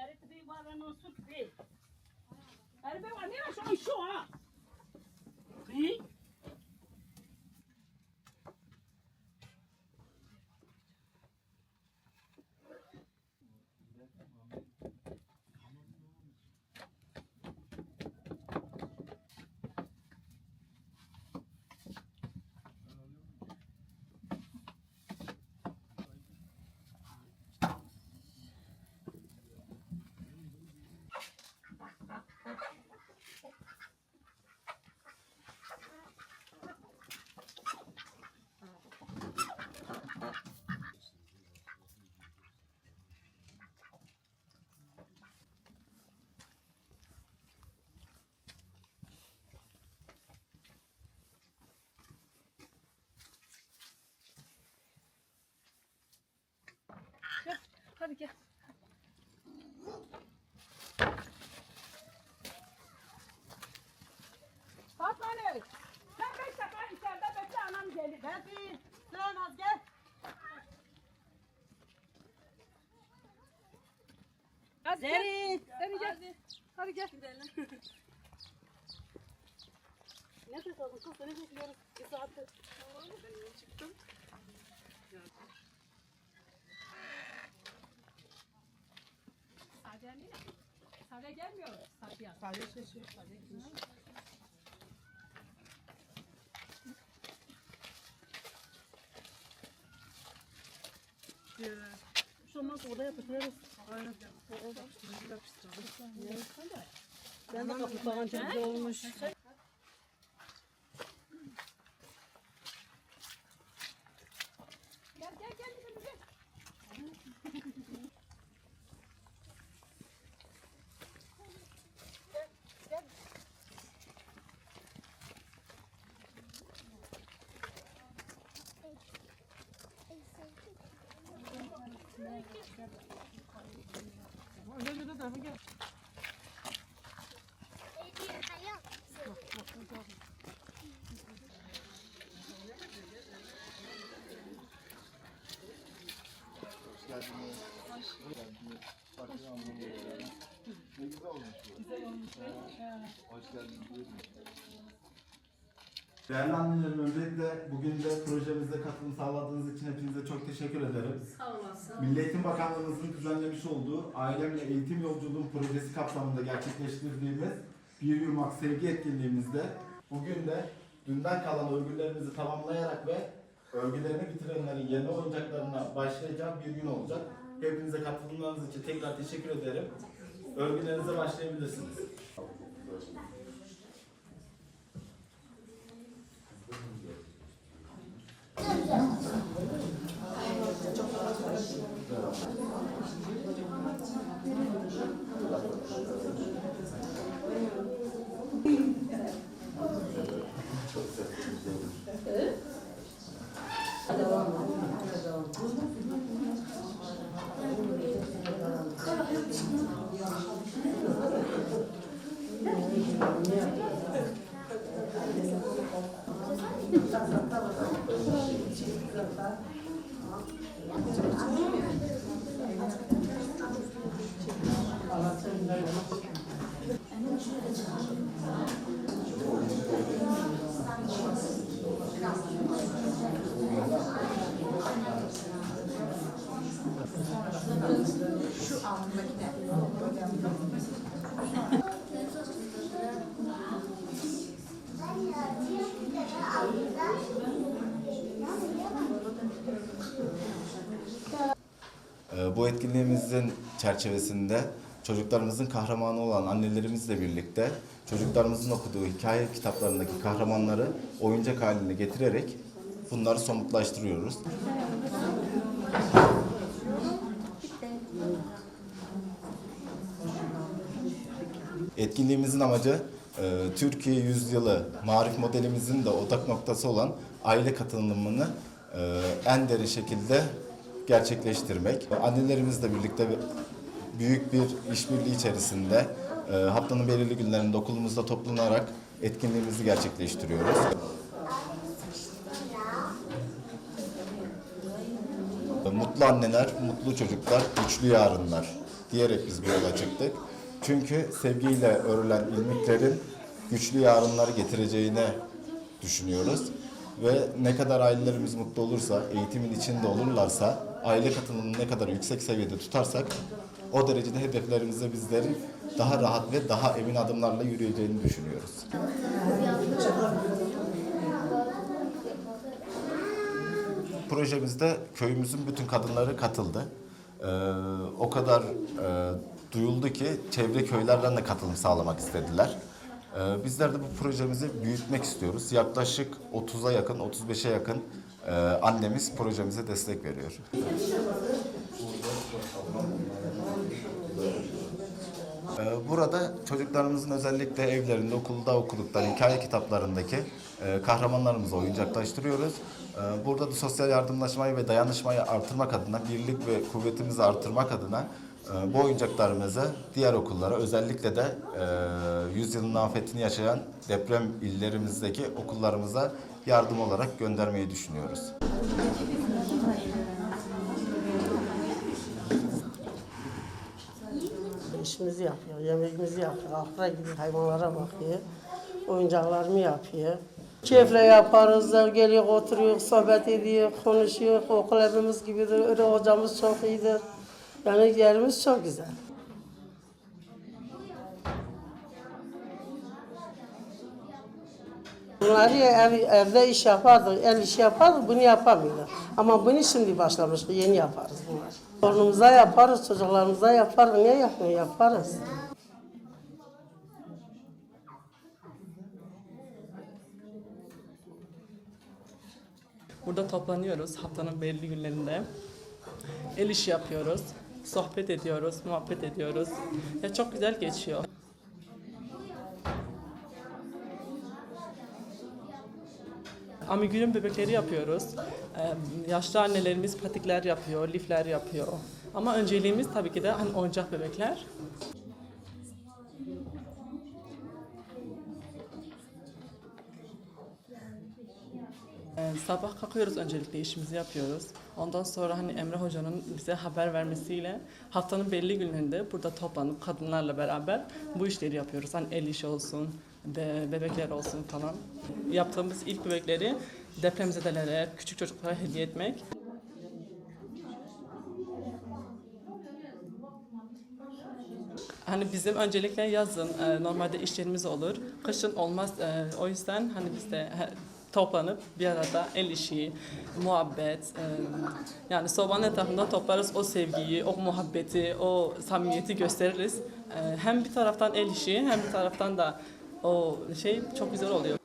Peraí, tu vem embora no sul que veio. Peraí, meu amigo, achou um ó. Hadi gel. Fatma ne? Sen beş dakika içeride bekle anam gelir. Hadi. Sen az gel. Hadi gel. Zerrin. Hadi gel. Hadi gel. Nefes alın kız. Seni bekliyoruz. Bir saattir. Sade Sade yaz. Sadece şaşıyor. Şu olmaz yapıştırırız. Aynen. Ben de kapı falan çok olmuş. Gel gel gel. Gel gel. Gel gel tarafa gel. Hoş geldiniz. Hoş geldiniz. Ne. Güzel olmuş. Hoş geldiniz. Değerli annelerim öncelikle bugün de projemize katılım sağladığınız için hepinize çok teşekkür ederim. Sağ olasın. Milli Eğitim Bakanlığımızın düzenlemiş olduğu Ailemle Eğitim Yolculuğum projesi kapsamında gerçekleştirdiğimiz Bir Yurmak Sevgi etkinliğimizde bugün de dünden kalan örgülerimizi tamamlayarak ve örgülerini bitirenlerin yeni oyuncaklarına başlayacağı bir gün olacak. Hepinize katılımlarınız için tekrar teşekkür ederim. Örgülerinize başlayabilirsiniz. Ee, Bu etkinliğimizin çerçevesinde çocuklarımızın kahramanı olan annelerimizle birlikte çocuklarımızın okuduğu hikaye kitaplarındaki kahramanları oyuncak haline getirerek bunları somutlaştırıyoruz. Etkinliğimizin amacı e, Türkiye Yüzyılı marif modelimizin de odak noktası olan aile katılımını en derin şekilde gerçekleştirmek. Annelerimizle birlikte büyük bir işbirliği içerisinde e, haftanın belirli günlerinde okulumuzda toplanarak etkinliğimizi gerçekleştiriyoruz. Mutlu anneler, mutlu çocuklar, güçlü yarınlar diyerek biz bu yola çıktık. Çünkü sevgiyle örülen ilmiklerin güçlü yarınları getireceğine düşünüyoruz. Ve ne kadar ailelerimiz mutlu olursa, eğitimin içinde olurlarsa, aile katılımını ne kadar yüksek seviyede tutarsak o derecede hedeflerimize bizlerin daha rahat ve daha emin adımlarla yürüyeceğini düşünüyoruz. Projemizde köyümüzün bütün kadınları katıldı. Ee, o kadar e, duyuldu ki çevre köylerden de katılım sağlamak istediler. Ee, bizler de bu projemizi büyütmek istiyoruz. Yaklaşık 30'a yakın, 35'e yakın e, annemiz projemize destek veriyor. Ee, Burada çocuklarımızın özellikle evlerinde, okulda okudukları hikaye kitaplarındaki e, kahramanlarımızı oyuncaklaştırıyoruz. Ee, Burada da sosyal yardımlaşmayı ve dayanışmayı artırmak adına, birlik ve kuvvetimizi artırmak adına e, bu oyuncaklarımızı diğer okullara, özellikle de e, yüzyılın afetini yaşayan deprem illerimizdeki okullarımıza yardım olarak göndermeyi düşünüyoruz. İşimizi yapıyor, yemeğimizi yapıyor, ahıra gidiyor, hayvanlara bakıyor, oyuncaklarımı yapıyor. Keyifle yaparız, geliyor, oturuyor, sohbet ediyor, konuşuyor. Okul evimiz gibidir, öyle hocamız çok iyidir. Yani yerimiz çok güzel. Bunları ev, evde iş yapardık, el işi yapardık, bunu yapamıyorlar. Ama bunu şimdi başlamış, yeni yaparız bunlar. Torunumuza yaparız, çocuklarımıza yaparız, niye yapmıyor, yaparız. Burada toplanıyoruz haftanın belirli günlerinde. El işi yapıyoruz, sohbet ediyoruz, muhabbet ediyoruz. Ya çok güzel geçiyor. Amigurumi bebekleri yapıyoruz. Ee, yaşlı annelerimiz patikler yapıyor, lifler yapıyor. Ama önceliğimiz tabii ki de hani oyuncak bebekler. Sabah kalkıyoruz öncelikle işimizi yapıyoruz. Ondan sonra hani Emre Hoca'nın bize haber vermesiyle haftanın belli günlerinde burada toplanıp kadınlarla beraber bu işleri yapıyoruz. Hani el işi olsun, be- bebekler olsun falan. Yaptığımız ilk bebekleri depremzedelere, küçük çocuklara hediye etmek. Hani bizim öncelikle yazın e, normalde işlerimiz olur. Kışın olmaz. E, o yüzden hani biz de toplanıp bir arada el işi, muhabbet, e, yani sobanın etrafında toplarız o sevgiyi, o muhabbeti, o samimiyeti gösteririz. E, hem bir taraftan el işi hem bir taraftan da o şey çok güzel oluyor.